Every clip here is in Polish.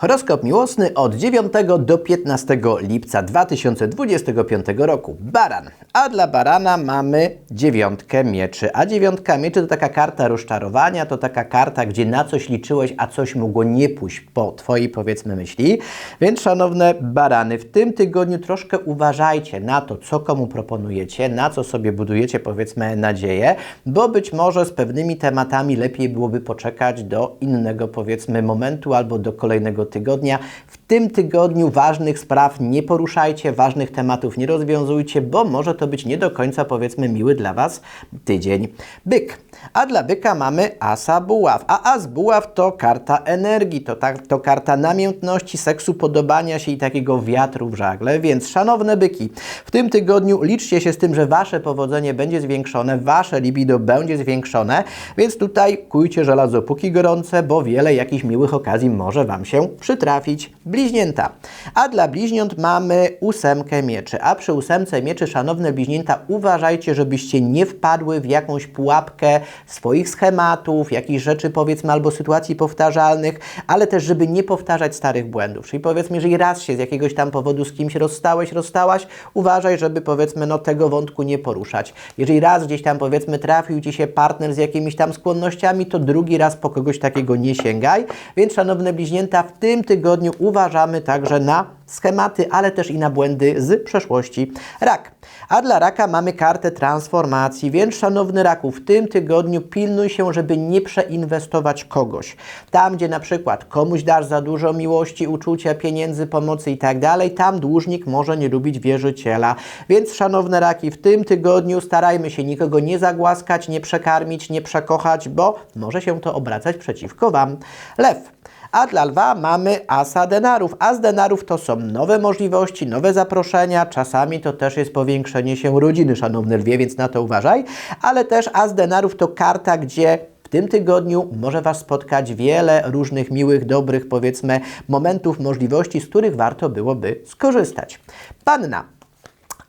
Horoskop miłosny od 9 do 15 lipca 2025 roku. Baran. A dla barana mamy dziewiątkę mieczy. A dziewiątka mieczy to taka karta rozczarowania, to taka karta, gdzie na coś liczyłeś, a coś mogło nie pójść po Twojej powiedzmy myśli. Więc szanowne barany, w tym tygodniu troszkę uważajcie na to, co komu proponujecie, na co sobie budujecie powiedzmy nadzieję, bo być może z pewnymi tematami lepiej byłoby poczekać do innego powiedzmy momentu albo do kolejnego tygodnia. W tym tygodniu ważnych spraw nie poruszajcie, ważnych tematów nie rozwiązujcie, bo może to być nie do końca powiedzmy miły dla Was tydzień. Byk. A dla byka mamy asa buław. A as buław to karta energii, to, ta, to karta namiętności, seksu, podobania się i takiego wiatru w żagle. Więc szanowne byki, w tym tygodniu liczcie się z tym, że Wasze powodzenie będzie zwiększone, Wasze libido będzie zwiększone, więc tutaj kujcie żelazo póki gorące, bo wiele jakichś miłych okazji może Wam się przytrafić. Bliźnięta. A dla bliźniąt mamy ósemkę mieczy. A przy ósemce mieczy, szanowne bliźnięta, uważajcie, żebyście nie wpadły w jakąś pułapkę swoich schematów, jakichś rzeczy powiedzmy albo sytuacji powtarzalnych, ale też, żeby nie powtarzać starych błędów. Czyli powiedzmy, jeżeli raz się z jakiegoś tam powodu z kimś rozstałeś, rozstałaś, uważaj, żeby powiedzmy no tego wątku nie poruszać. Jeżeli raz gdzieś tam powiedzmy trafił Ci się partner z jakimiś tam skłonnościami, to drugi raz po kogoś takiego nie sięgaj. Więc szanowne bliźnięta, w tym tygodniu uważamy także na schematy, ale też i na błędy z przeszłości. Rak. A dla raka mamy kartę transformacji, więc szanowny raku, w tym tygodniu pilnuj się, żeby nie przeinwestować kogoś. Tam, gdzie na przykład komuś dasz za dużo miłości, uczucia, pieniędzy, pomocy i tak dalej, tam dłużnik może nie lubić wierzyciela. Więc szanowne raki, w tym tygodniu starajmy się nikogo nie zagłaskać, nie przekarmić, nie przekochać, bo może się to obracać przeciwko Wam. Lew. A dla lwa mamy asa denarów. As denarów to są nowe możliwości, nowe zaproszenia. Czasami to też jest powiększenie się rodziny, szanowny lwie, więc na to uważaj. Ale też as denarów to karta, gdzie w tym tygodniu może Was spotkać wiele różnych miłych, dobrych, powiedzmy, momentów, możliwości, z których warto byłoby skorzystać. Panna.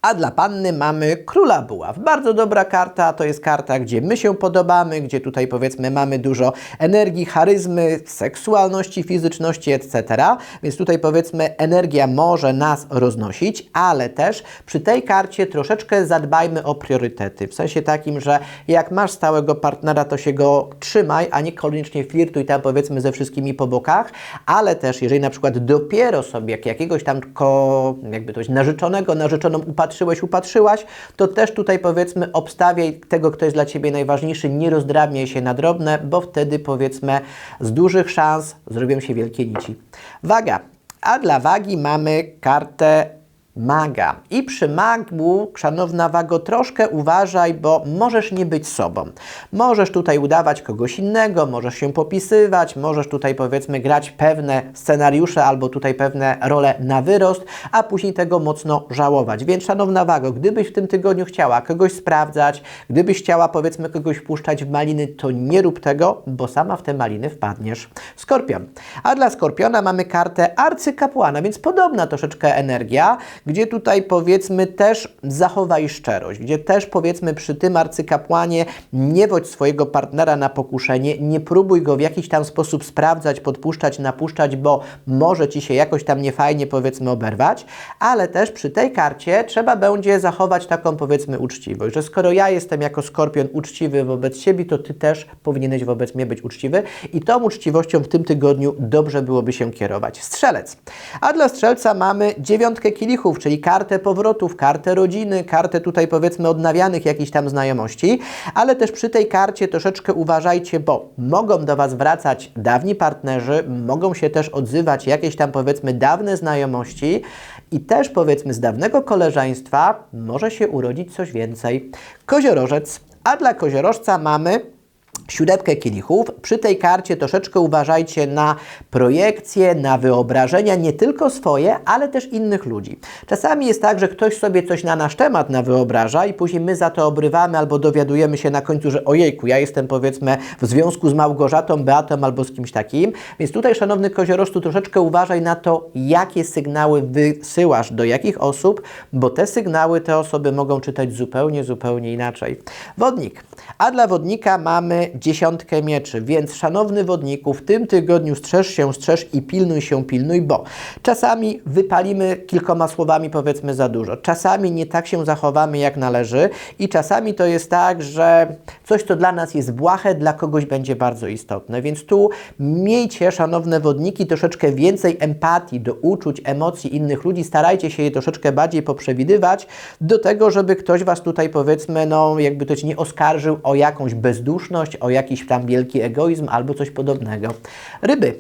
A dla panny mamy króla buław. Bardzo dobra karta, to jest karta, gdzie my się podobamy, gdzie tutaj powiedzmy mamy dużo energii, charyzmy, seksualności, fizyczności, etc. Więc tutaj powiedzmy energia może nas roznosić, ale też przy tej karcie troszeczkę zadbajmy o priorytety. W sensie takim, że jak masz stałego partnera, to się go trzymaj, a niekoniecznie flirtuj tam powiedzmy ze wszystkimi po bokach, ale też jeżeli na przykład dopiero sobie jak jakiegoś tam ko, jakby coś narzeczonego, narzeczoną upatrzyłeś, upatrzyłaś, to też tutaj powiedzmy obstawiaj tego, kto jest dla Ciebie najważniejszy, nie rozdrabniaj się na drobne, bo wtedy powiedzmy z dużych szans zrobią się wielkie nici. Waga. A dla wagi mamy kartę maga. I przy magu, szanowna wago, troszkę uważaj, bo możesz nie być sobą. Możesz tutaj udawać kogoś innego, możesz się popisywać, możesz tutaj powiedzmy grać pewne scenariusze albo tutaj pewne role na wyrost, a później tego mocno żałować. Więc szanowna wago, gdybyś w tym tygodniu chciała kogoś sprawdzać, gdybyś chciała powiedzmy kogoś wpuszczać w maliny, to nie rób tego, bo sama w te maliny wpadniesz. Skorpion. A dla Skorpiona mamy kartę arcykapłana, więc podobna troszeczkę energia, gdzie tutaj powiedzmy też zachowaj szczerość, gdzie też powiedzmy przy tym arcykapłanie nie wodź swojego partnera na pokuszenie, nie próbuj go w jakiś tam sposób sprawdzać, podpuszczać, napuszczać, bo może Ci się jakoś tam niefajnie powiedzmy oberwać, ale też przy tej karcie trzeba będzie zachować taką powiedzmy uczciwość, że skoro ja jestem jako skorpion uczciwy wobec siebie, to Ty też powinieneś wobec mnie być uczciwy i tą uczciwością w tym tygodniu dobrze byłoby się kierować. Strzelec. A dla strzelca mamy dziewiątkę kielichów, czyli kartę powrotów, kartę rodziny, kartę tutaj powiedzmy odnawianych jakichś tam znajomości, ale też przy tej karcie troszeczkę uważajcie, bo mogą do Was wracać dawni partnerzy, mogą się też odzywać jakieś tam powiedzmy dawne znajomości. I też powiedzmy z dawnego koleżeństwa może się urodzić coś więcej. Koziorożec, a dla koziorożca mamy siódemkę kielichów. Przy tej karcie troszeczkę uważajcie na projekcje, na wyobrażenia, nie tylko swoje, ale też innych ludzi. Czasami jest tak, że ktoś sobie coś na nasz temat nawyobraża i później my za to obrywamy albo dowiadujemy się na końcu, że ojejku, ja jestem powiedzmy w związku z Małgorzatą, Beatą albo z kimś takim. Więc tutaj, szanowny koziorożcu, troszeczkę uważaj na to, jakie sygnały wysyłasz do jakich osób, bo te sygnały te osoby mogą czytać zupełnie, zupełnie inaczej. Wodnik. A dla wodnika mamy dziesiątkę mieczy, więc szanowny wodniku, w tym tygodniu strzeż się, strzeż i pilnuj się, pilnuj, bo czasami wypalimy kilkoma słowami powiedzmy za dużo, czasami nie tak się zachowamy jak należy i czasami to jest tak, że coś, co dla nas jest błahe, dla kogoś będzie bardzo istotne, więc tu miejcie, szanowne wodniki, troszeczkę więcej empatii do uczuć, emocji innych ludzi, starajcie się je troszeczkę bardziej poprzewidywać do tego, żeby ktoś Was tutaj powiedzmy, no jakby to nie oskarżył o jakąś bezduszność, o jakiś tam wielki egoizm albo coś podobnego. Ryby.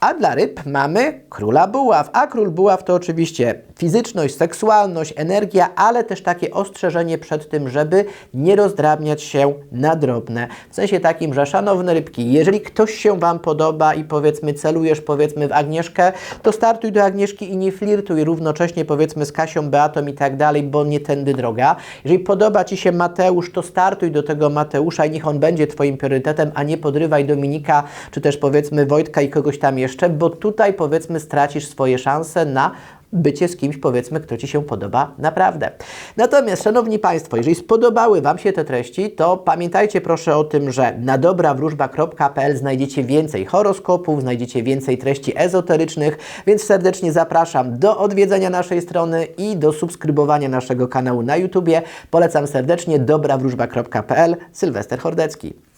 A dla ryb mamy króla buław, a król buław to oczywiście fizyczność, seksualność, energia, ale też takie ostrzeżenie przed tym, żeby nie rozdrabniać się na drobne. W sensie takim, że szanowne rybki, jeżeli ktoś się Wam podoba i powiedzmy celujesz powiedzmy w Agnieszkę, to startuj do Agnieszki i nie flirtuj równocześnie powiedzmy z Kasią, Beatą i tak dalej, bo nie tędy droga. Jeżeli podoba Ci się Mateusz, to startuj do tego Mateusza i niech on będzie Twoim priorytetem, a nie podrywaj Dominika, czy też powiedzmy Wojtka i kogoś tam jeszcze, bo tutaj powiedzmy stracisz swoje szanse na bycie z kimś, powiedzmy, kto Ci się podoba naprawdę. Natomiast, Szanowni Państwo, jeżeli spodobały Wam się te treści, to pamiętajcie proszę o tym, że na dobrawróżba.pl znajdziecie więcej horoskopów, znajdziecie więcej treści ezoterycznych, więc serdecznie zapraszam do odwiedzenia naszej strony i do subskrybowania naszego kanału na YouTubie. Polecam serdecznie dobrawróżba.pl. Sylwester Hordecki.